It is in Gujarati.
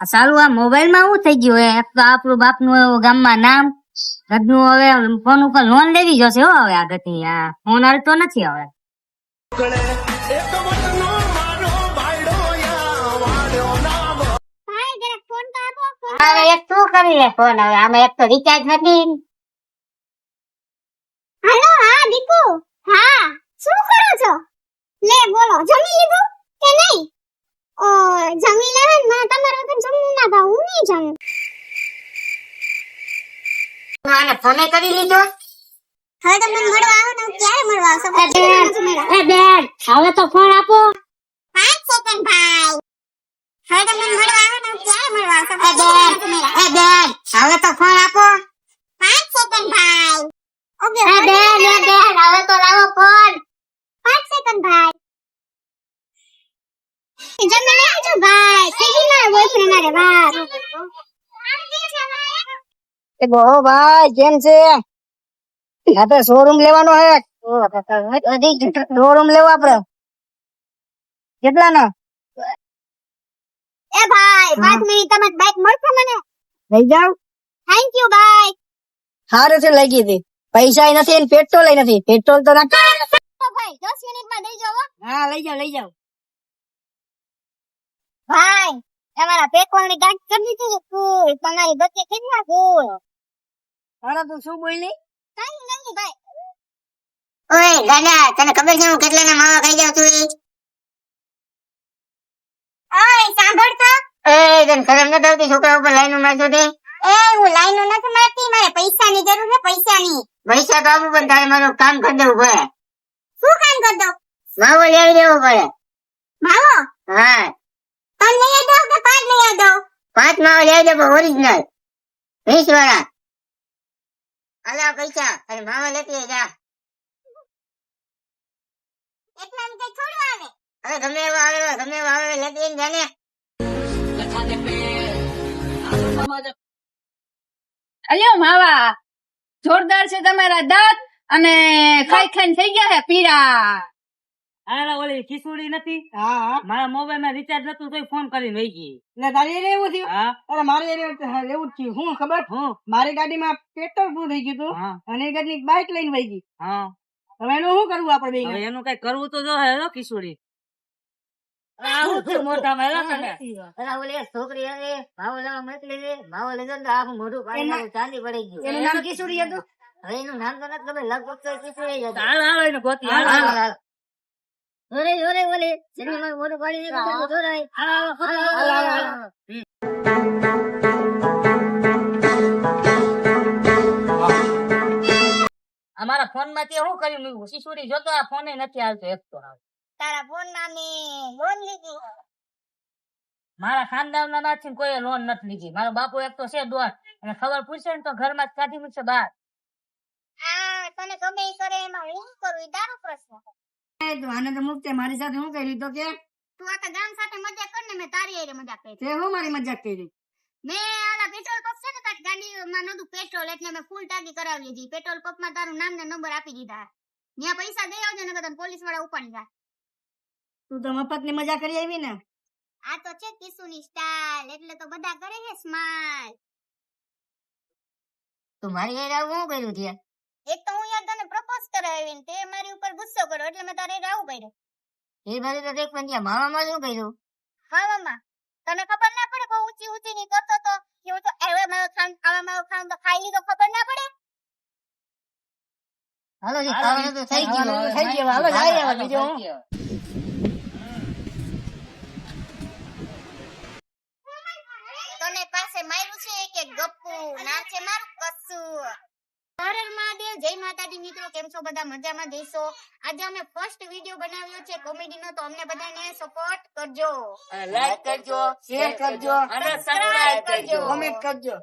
આ સાલું આ મોબાઈલમાં શું થઈ ગયું? એક તો આપણું બાપનું એવું ગામમાં નામ રજનું હવે ફોન ઉપર લોન લેવી જશે હો હવે આ આ ફોન હાલતો નથી હવે. તો હવે એક શું કરી લે ફોન હવે? આમાં એક તો રિચાર્જ નથી. હેલો હા દીકુ? હા શું કરો છો? લે બોલો જમી લીધું કે નહીં? જમી લેવા ને મને તમારા વગર જમવું ના ભાવ હું નહીં જમું. આને ફોને કરી લીધો. હવે તમને મળવા આવો ને હું ક્યારે મળવા આવશો. એ બેન હવે તો ફોન આપો. પાંચ સેકન્ડ ભાઈ. હવે તમને મળવા આવો ને હું ક્યારે મળવા આવશો એ બેન. એ બેન હવે તો ફોન આપો પાંચ સેકન્ડ ભાઈ ઓકે એ બેન એ બેન હવે તો લાવો ફોન પાંચ સેકન્ડ ભાઈ જમી લેજો ભાઈ થઈ ગઈ મારા બોયફ્રેન્ડ હારે વાત એ ગો ભાઈ કેમ છે? આપણે શોરૂમ લેવાનો હે. શોરૂમ લેવો આપડે કેટલા ના એ ભાઈ પાંચ મિનિટ તમે બાઈક મળશે મને? લઈ જાવ થેન્ક યુ ભાઈ સારું છે લઈ ગઈ હતી. પૈસા નથી ને પેટ્રોલ નથી. પેટ્રોલ તો નાખ. ભાઈ દસ મિનિટમાં દઈ જાઓ હા. લઈ જાવ લઈ જાવ ભાઈ તમારા પેકોની ગાંઠ કરી દીધી છે. ફૂલ તમારી બચે કેટલા ફૂલ અરે તું શું બોલી કઈ નહીં ભાઈ. ઓય ગાડા તને ખબર છે હું કેટલાના માવા ખાઈ જાઉં છું ઓય સાંભળ તો. એ તને શરમ નથી આવતી છોકરા ઉપર લાઈનો મારશો તે? એ હું લાઈનો નથી મારતી મારે પૈસાની જરૂર છે પૈસાની. પૈસા તો આપું પણ તારે મારું કામ કરી દેવું પડે. શું કામ કરી દો માવો લેવી આવી દેવો પડે. માવો? હા. ત્રણ લઈ દો કે પાંચ લઈ દો પાંચમાં લઈ ઓરિજિનલ વીસ વાળા અલા પૈસા. અને માવા લેતી જા. એટલા કઈ થોડું આવે. અરે ગમે એવો આવે ગમે એવો આવે લેતી જાને. અલ્યો માવા. જોરદાર છે તમારા દાંત અને ખાઈ ખાઈ થઈ ગયા હે પીળા. અરે ઓલી ખીસુડી નથી? હા હા. મારા મોબાઈલમાં રિચાર્જ નતું તોય ફોન કરીને વહી ગઈ. એટલે તારી એને એવું થયું? હા. અરે મારે એને એવું થયું. હું ખબર? હું? મારી ગાડીમાં પેટ્રોલ પૂરું થઈ ગયું હતું અને એ ગાડી બાઇક લઈને વહી ગઈ. હા. હવે એનું શું કરવું આપણે હવે એનું કઈ કરવું તો જો તો પાડી ચાંદી પડી ગયું. એનું નામ કિશોરી હતું? હવે એનું નામ તો નથી ખબર, લગભગ તો કિશોરી હાલ હાલ એને ગોતી અમારા ફોનમાં તે શું કર્યું? મેં જોતો આ ફોન નથી આવતો એક તો તારા ફોનમાં મેં લોન લીધી? મારા ખાનદાન ના માંથી કોઈ લોન નથી લીધી. મારો બાપુ એક તો છે દોર અને ખબર પૂછશે ને તો ઘરમાં જ કાઢી મૂકશે બહાર આ તને ગમે એ કરે એમાં હું શું કરું? એ તારો પ્રશ્ન આને તો મુક્તે મારી સાથે શું કર્યું તો કે? તું આ ગામ સાથે મજા કર ને મેં તારી હારે મજા કરી. તે હું મારી મજાક કરી? મેં આલા પેટ્રોલ પંપ છે ને તારી ગાડીમાં નતું પેટ્રોલ એટલે મેં ફૂલ ટાંકી કરાવી લીધી પેટ્રોલ પંપમાં તારું નામ ને નંબર આપી દીધા. ત્યાં પૈસા દઈ આવજો ને તને પોલીસવાળા ઉપાડી જાય. તું તો મફતની મજા કરી આવી ને? આ તો છે કિશુની સ્ટાઇલ એટલે તો બધા કરે છે સ્માઈલ તો મારી હારે આવું કર્યું છે? એક તો હું યાર તને પ્રપોઝ કરાવી ને તે મારી ઉપર ગુસ્સો કરો એટલે મેં તારે આવું કર્યું. એ મારી તો દેખ પણ ત્યાં માવામાં શું કર્યું? હા મામા. તને ખબર ના પડે બહુ ઊંચી ઊંચી ની કરતો તો? કે હું તો એવે મારો ખાન આવા મારો ખાન તો ખાઈ લીધો ખબર ના પડે? હાલો જી, ખાવાનું તો થઈ ગયું. થઈ ગયું, હાલો, જાય હવે, બીજો. તને પાસે માર્યું છે કે ગપ્પુ ના છે મારું કસું હર હર મહાદેવ જય માતાજી મિત્રો કેમ છો બધા? મજામાં જઈશો આજે અમે ફર્સ્ટ વિડિયો બનાવ્યો છે કોમેડી નો તો અમને બધાને સપોર્ટ કરજો. લાઈક કરજો શેર કરજો અને સબસ્ક્રાઇબ કરજો. કોમેન્ટ કરજો.